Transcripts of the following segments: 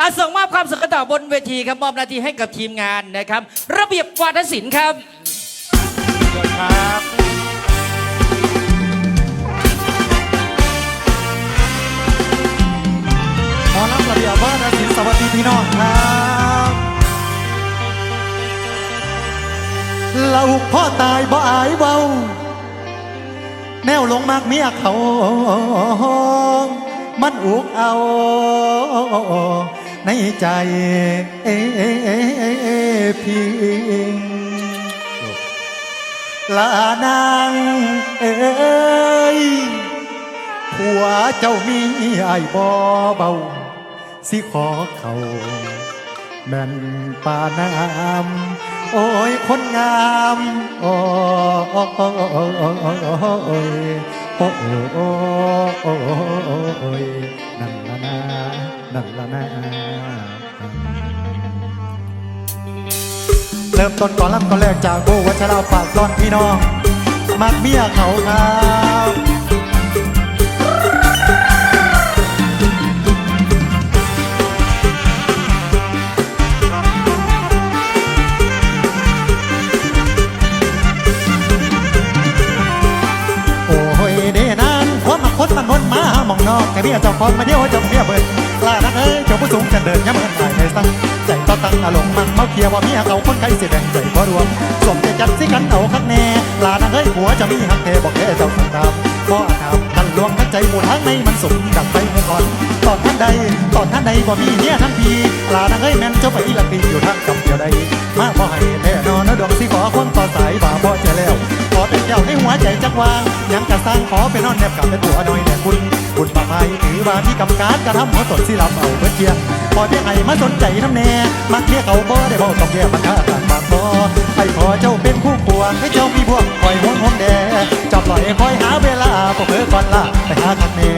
อาส่งมอบความสุขต่อบนเวทีครับมอบหน้าที่ให้กับทีมงานนะครับ ระเบียบวาทศิลป์ครับ ครับหมอลำระเบียบวาทศิลป์สวัสดีพี่น้องครับเราพ่อตายบ่อายเบาแนวลงมากเมียเขา มันอุกเอา ในใจเอพิงลานางเอ้ยผัวเจ้ามีไอ้บ่เบา สิขอเขาแม่นป่านามโอ้ยคนงามโอ้โอ้โอ้โอ้โอ้โอ้โอ้ยโอ้โอ้โอ้โอ้โอ้ยนั่นละนะนั่นละนะ เริ่มต้นก่อนลำก่อนแรกจากโบวัชราฝากตอนพี่น้อง มักเมียเขาครับโอ้ยเดนานคนมาคนมันนนมาหมองนอกแต่เมียเจ้าของมาเดียวเจ้าเมียเบิด เอ้ยเจ้าผู้สูงจะเดินย้ำเอินหายในสังใจต่อตั้งอารมณ์มันเมาเคียว่าเมียเขาคนใครสิแบ่งใจบ่รวมสมจะจัดสิกันเอาคักแน่ลานักเอ้ยผัวจะมีหักแท้บอกแค่เจ้าสังตามบ่อาถามท่านหลวงท่านใจหมู่ทางในมันสมดังไปเมื่อก่อนตอนท่านใดตอนท่านใดบ่มีเมียทั้งทีลานักเอ้ยแม่นเจ้าไปละปีอยู่ทางกำเดียวใดมาบ่ให้แน่นอนนะดวงสิขอคนต่อสายบ่าบ่เจแล้วขอเป็นเจ้าในหัวใจจักวางยังกะสร้างขอไปนอนแนบกับเป็นตัวน้อยแน่คุณ คุณปะไม้ถือว่าพี่กำการกระทำหัวตนสิรับเอาเพื่อเทียงพอได้ให้มาสนใจน้ำแน่มักเมียเขาบ่ได้บอกต้องแย่มันค่าต่างปากบ่ให้ขอเจ้าเป็นคู่ควงให้เจ้ามีพวกคอยห่วงห่วงแดจับปล่อยคอยหาเวลาพอเพ้อก่อนละไปหาคักแน่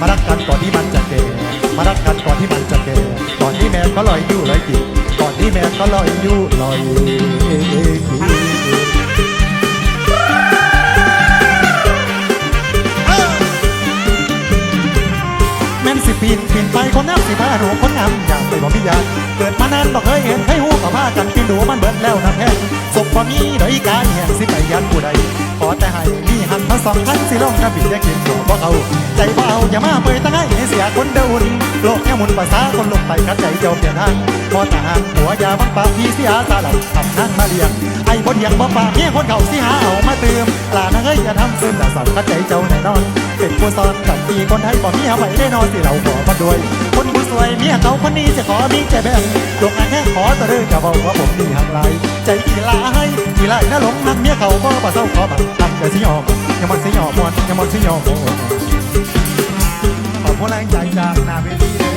มารักกันก่อนที่มันจะเก่มารักกันก่อนที่มันจะเก่ตอนที่แม่ก็ลอยอยู่ลอยกินตอนที่แม่ก็ลอยอยู่ลอย นสิปีนปีนไปคนน้ำสิพาหนูคนงามอยากไปบอกพี่ยาเกิดมานานบอกเคยเห็นให้หูกับพากันปีนดูมันเบิดแล้วนะแพงศพบ่มีดอยกายแห่งสิไปยันผู้ใดขอแต่ให้มีหันมาสองคันสิลงกระบี่จะกินหัวบ่เอาใจบ่เอาอย่ามาเปยตั้งให้เสียคนเดินโลกแค่มุนภาษาคนลงไปคัดใจเจ้าเปลี่ยนทางพอทหารหัวยาบังปากพี่เสียสาหลับทำนั่งมาเลี้ยง ไอ้บนยังบ่ปากเมียคนเขาสิหาเอามาเติมลานะเอ้ยอย่าทำซึมแต่สั่นคัดใจเจ้าแน่นอน เป็นผู้สอนกับปีคนไทยบ่มีเอาไว้ได้นอนสิเราขอมาด้วย คนผู้สวยเมียเขาคนนี้จะขอมีใจแบ่งดวงอันแค่ขอตะเด้อจะบอกว่าผมมีหักไหลใจกีฬาให้กีฬาน่าหลงนักเมียเขาบ่ประเศร้าขอบังทำแต่สิยอมอย่ามันสิยอมมวนย่ามันสิยอมโอ้ขอบคุณแรงใจจากนาเวที